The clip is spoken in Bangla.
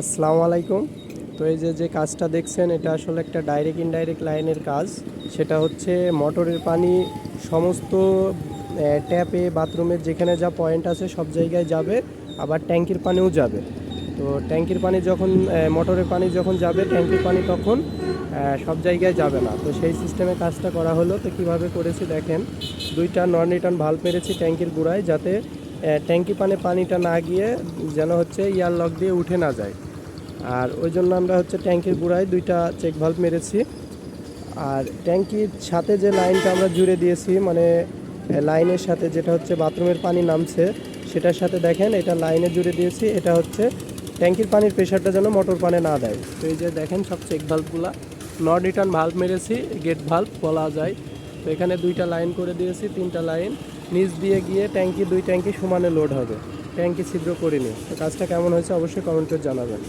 আসসালামু আলাইকুম। তো এই যে যে কাজটা দেখছেন, এটা আসলে একটা ডাইরেক্ট ইনডাইরেক্ট লাইনের কাজ। সেটা হচ্ছে মোটরের পানি সমস্ত ট্যাপে বাথরুমের যেখানে যা পয়েন্ট আছে সব জায়গায় যাবে, আবার ট্যাঙ্কির পানিও যাবে। তো ট্যাঙ্কির পানি যখন মোটরের পানি যখন যাবে, ট্যাঙ্কির পানি তখন সব জায়গায় যাবে না। তো সেই সিস্টেমে কাজটা করা হলো। তো কীভাবে করেছি দেখেন, দুইটা নন রিটার্ন ভাল্ব মেরেছি ট্যাঙ্কির গোড়ায়, যাতে ট্যাঙ্কি পানে পানিটা না গিয়ে যেন হচ্ছে ইয়ার লক দিয়ে উঠে না যায়। আর ওই জন্য আমরা হচ্ছে ট্যাঙ্কির গোড়ায় দুইটা চেক ভাল্ব মেরেছি। আর ট্যাঙ্কির সাথে যে লাইনটা আমরা জুড়ে দিয়েছি মানে লাইনের সাথে যেটা হচ্ছে বাথরুমের পানি নামছে, সেটার সাথে দেখেন, এটা লাইনে জুড়ে দিয়েছি, এটা হচ্ছে ট্যাঙ্কির পানির প্রেশারটা যেন মোটর পানে না দেয়। তো এই যে দেখেন সব চেক ভাল্বগুলা নট রিটার্ন ভাল্ব মেরেছি গেট ভাল্ব বলা যায়। তো এখানে দুইটা লাইন করে দিয়েছি, তিনটা লাইন। নিচ দিয়ে গিয়ে ট্যাঙ্কি, দুই ট্যাঙ্কি সমানে লোড হবে। ট্যাঙ্কি ছিদ্র করিনি। কাজটা কেমন হয়েছে অবশ্যই কমেন্ট জানাবেন।